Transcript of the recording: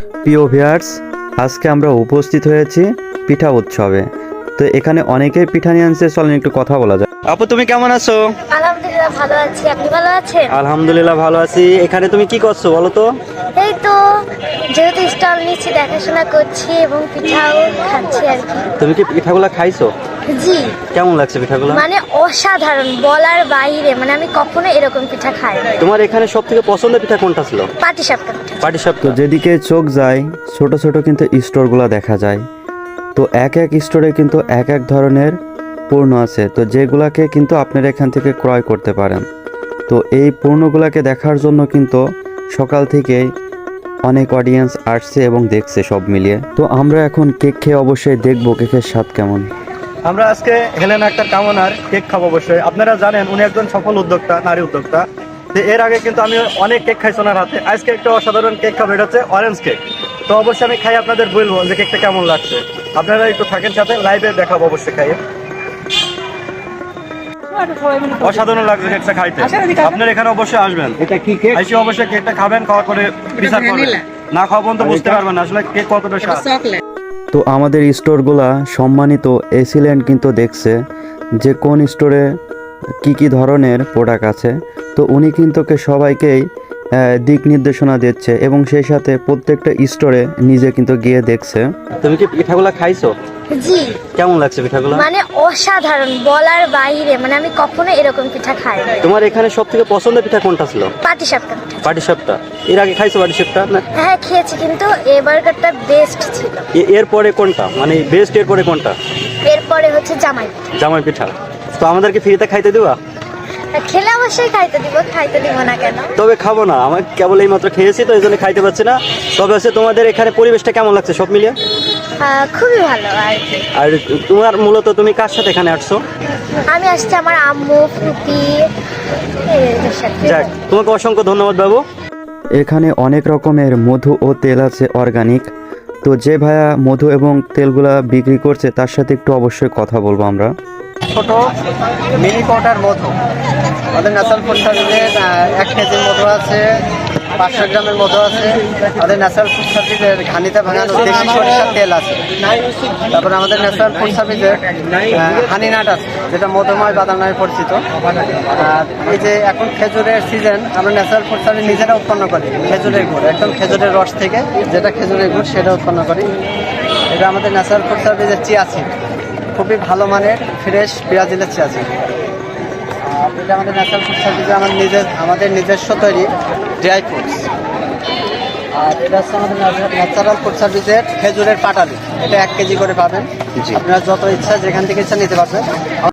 প্রিয় ভিয়ার্স আজকে আমরা উপস্থিত হয়েছি পিঠা উৎসবে। তো এখানে অনেকেই পিঠা নিয়ে আনছে চলেন একটু কথা বলা যায় আপু তুমি কেমন আছো? আলহামদুলিল্লাহ ভালো আছি। আপনি ভালো আছেন? আলহামদুলিল্লাহ ভালো আছি। এখানে তুমি কি করছ বলো তো? এই তো যেহেতু স্টল নিচ্ছি দেখাশোনা করছি এবং পিঠাও খাচ্ছি আর কি। তুমি কি পিঠাগুলো খাইছো? জি। কেমন লাগছে পিঠাগুলো? মানে অসাধারণ বলার বাইরে মানে আমি কখনো এরকম পিঠা খাই তোমার এখানে সব থেকে পছন্দের পিঠা কোনটা ছিল? পাটি সাপটা পিঠা। পাটি তো যেদিকে চোখ যায় ছোট ছোট কিন্তু স্টোরগুলো দেখা যায়। তো এক এক স্টোরে কিন্তু এক এক ধরনের পণ্য আছে। তো যেগুলাকে কিন্তু আপনারা এখান থেকে ক্রয় করতে পারেন। তো এই পণ্যগুলোকে দেখার জন্য কিন্তু সকাল থেকেই অনেক অডিয়েন্স আসছে এবং দেখছে সব মিলিয়ে। তো আমরা এখন কেক খেয়ে অবশ্যই দেখব কেকের স্বাদ কেমন। আমরা আজকে হেলেন আক্তার কামনার কেক খাব অবশ্যই। আপনারা জানেন উনি একজন সফল উদ্যোক্তা নারী উদ্যোক্তা। এর আগে কিন্তু আমি অনেক কেক খাইছি ওনার হাতে। আজকে একটা অসাধারণ কেক খাব এটা হচ্ছে অরেঞ্জ কেক তো অবশ্যই আমি খাই আপনাদের বলব যে কেকটা কেমন লাগছে। আপনারা একটু থাকেন সাথে লাইভে দেখাবো অবশ্যই খাইয়ে। অসাধারণ লাগছে কেকটা খাইতে। আপনারা এখানে অবশ্যই আসবেন। এটা কি কেক? আইসি অবশ্যই কেকটা খাবেন বিচার করবেন। না খাওয়া পর্যন্ত বুঝতে পারবেন আসলে কেক কতটা স্বাদ। তো আমাদের স্টোরগুলা সম্মানিত এসিল্যান্ড কিন্তু দেখছে যে কোন স্টোরে কি কি ধরনের প্রোডাক্ট আছে। তো উনি কিন্তু সবাইকেই দিক নির্দেশনা দিচ্ছে এবং সেই সাথে প্রত্যেকটা স্টোরে নিজে কিন্তু গিয়ে দেখছে। তুমি কি পিঠাগুলো খাইছো? জি। কেমন লাগছে পিঠাগুলো? মানে অসাধারণ বলার বাইরে মানে আমি কখনো এরকম পিঠা খাই তোমার এখানে সব থেকে পছন্দের পিঠা কোনটা ছিল? পাটি সাপটা পিঠা। পাটি সাপটা। এর আগে খাইছো পাটিসাপটা না? হ্যাঁ খেয়েছি কিন্তু এবারকারটা বেস্ট ছিল। এরপরে কোনটা? মানে বেস্ট এরপরে কোনটা? এরপরে হচ্ছে জামাই জামাই পিঠা। তো আমাদেরকে ফ্রিতে খাইতে দিবা? খেলে অবশ্যই খাইতে দিব খাইতে দিব না কেন? তবে খাব না আমার কেবল এই মাত্র খেয়েছি তো এই জন্য খাইতে পারছি না। তবে হচ্ছে তোমাদের এখানে পরিবেশটা কেমন লাগছে সব মিলিয়ে? খুবই ভালো আর কি। আর তোমার মূলত তুমি কার সাথে এখানে আসছো? আমি আসছি আমার আম্মু ফুপি যাক তোমাকে অসংখ্য ধন্যবাদ বাবু। এখানে অনেক রকমের মধু ও তেল আছে অর্গানিক। তো যে ভাইয়া মধু এবং তেলগুলা বিক্রি করছে তার সাথে একটু অবশ্যই কথা বলব আমরা। ছোট মিনি পাউডার মধু। আমাদের ন্যাচারাল ফুড সার্ভিসের এক কেজির মধু আছে, পাঁচশো গ্রামের মধু আছে। আমাদের ন্যাচারাল ফুড সার্ভিসের ঘানিতে ভাঙানো দেশি সরিষার তেল আছে। তারপরে আমাদের ন্যাচারাল ফুড সার্ভিসের হানি নাট আছে, যেটা মধুময় বাদাম নামে পরিচিত। আর এই যে এখন খেজুরের সিজন আমরা ন্যাচারাল ফুড সার্ভিস নিজেরা উৎপন্ন করি, খেজুরের গুড়, একদম খেজুরের রস থেকে যেটা খেজুরের গুড়, সেটা উৎপন্ন করি। এটা আমাদের ন্যাচারাল ফুড সার্ভিসের চিয়াছি খুবই ভালো মানের ফ্রেশ ব্রাজিলের আর এটা আমাদের ন্যাচারাল ফুড সার্ভিসে আমাদের নিজের আমাদের নিজস্ব তৈরি ড্রাই ফ্রুটস আর এটা হচ্ছে আমাদের ন্যাচারাল ফুড সার্ভিসের খেজুরের পাটালি। এটা এক কেজি করে পাবেন। আপনারা যত ইচ্ছা যেখান থেকে ইচ্ছা নিতে পারবেন।